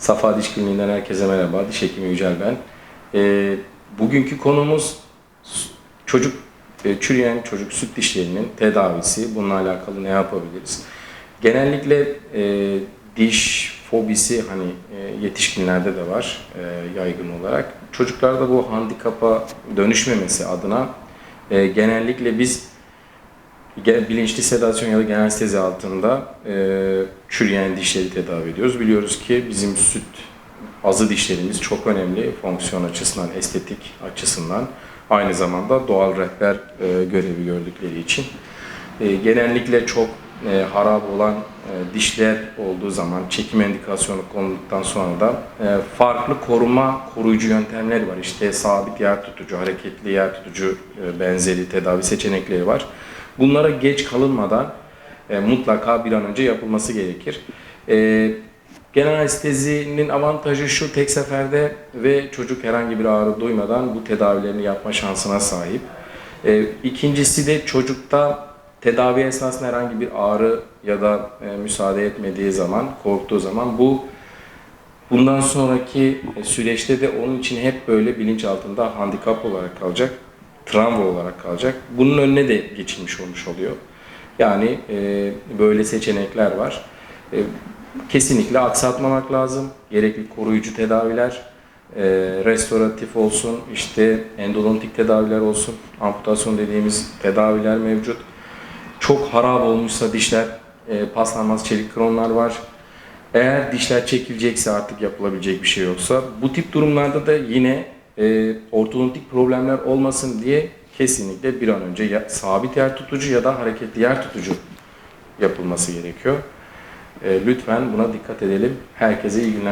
Safa Diş Kliniği'nden herkese merhaba. Diş hekimi Yücel ben. Ee, bugünkü konumuz çocuk e, çürüyen çocuk süt dişlerinin tedavisi. Bununla alakalı ne yapabiliriz? Genellikle e, diş fobisi hani e, yetişkinlerde de var e, yaygın olarak. Çocuklarda bu handikapa dönüşmemesi adına e, genellikle biz bilinçli sedasyon ya da genel anestezi altında e, çürüyen dişleri tedavi ediyoruz. Biliyoruz ki bizim süt azı dişlerimiz çok önemli fonksiyon açısından, estetik açısından. Aynı zamanda doğal rehber e, görevi gördükleri için. E, genellikle çok e, harap olan e, dişler olduğu zaman çekim indikasyonu konulduktan sonra da e, farklı koruma koruyucu yöntemleri var. İşte sabit yer tutucu, hareketli yer tutucu e, benzeri tedavi seçenekleri var. Bunlara geç kalınmadan e, mutlaka bir an önce yapılması gerekir. E, genel anestezinin avantajı şu tek seferde ve çocuk herhangi bir ağrı duymadan bu tedavilerini yapma şansına sahip. E, ikincisi de çocukta tedavi esnasında herhangi bir ağrı ya da e, müsaade etmediği zaman, korktuğu zaman bu bundan sonraki e, süreçte de onun için hep böyle bilinç altında handikap olarak kalacak, travma olarak kalacak. Bunun önüne de geçilmiş olmuş oluyor. Yani e, böyle seçenekler var. E, kesinlikle aksatmamak lazım. Gerekli koruyucu tedaviler, e, restoratif olsun, işte endodontik tedaviler olsun, amputasyon dediğimiz tedaviler mevcut. Çok harap olmuşsa dişler, e, paslanmaz çelik kronlar var. Eğer dişler çekilecekse artık yapılabilecek bir şey yoksa bu tip durumlarda da yine e, ortodontik problemler olmasın diye kesinlikle bir an önce ya, sabit yer tutucu ya da hareketli yer tutucu yapılması gerekiyor. E, lütfen buna dikkat edelim. Herkese iyi günler.